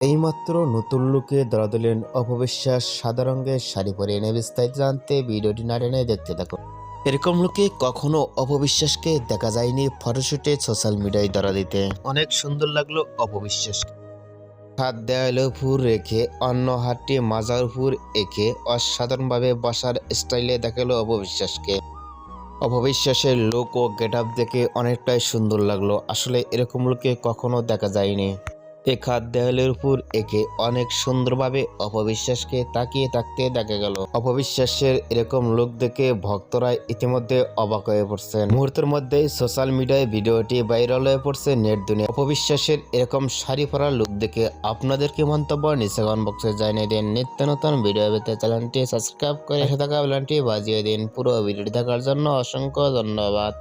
এইমাত্র নতুন লুকে ধরা দিলেন অপবিশ্বাস সাদা রঙের শাড়ি পরে এনে বিস্তারিত জানতে ভিডিওটি না টেনে দেখতে থাকো এরকম লোকে কখনো অপবিশ্বাসকে দেখা যায়নি ফটোশুটে সোশ্যাল মিডিয়ায় ধরা দিতে। অনেক সুন্দর লাগল অপবিশ্বাসকে। হাত দেয়ালে ফুর রেখে, অন্য হাতটি মাজার ফুর এঁকে অসাধারণভাবে বসার স্টাইলে দেখাল অপবিশ্বাসকে। অপবিশ্বাসের লোক ও গেট আপ দেখে অনেকটাই সুন্দর লাগল। আসলে এরকম লোকে কখনো দেখা যায়নি। এক হাত দেয়ালের উপর একে অনেক সুন্দরভাবে অপবিশ্বাসকে তাকিয়ে থাকতে দেখা গেল। অপবিশ্বাসের এরকম লোক দেখে ভক্তরা ইতিমধ্যে অবাক হয়ে পড়ছেন। মুহূর্তের মধ্যে সোশ্যাল মিডিয়ায় ভিডিওটি ভাইরাল হয়ে পড়ছে নেট দুনিয়া। অপবিশ্বাসের এরকম শাড়ি পরা লোক দেখে আপনাদের কি মন্তব্য নিচে কমেন্ট বক্সে জানিয়ে দিন। নিত্য নতুন ভিডিও পেতে চ্যানেলটি সাবস্ক্রাইব করে থাকা বেলটি বাজিয়ে দিন। পুরো ভিডিওটি দেখার জন্য অসংখ্য ধন্যবাদ।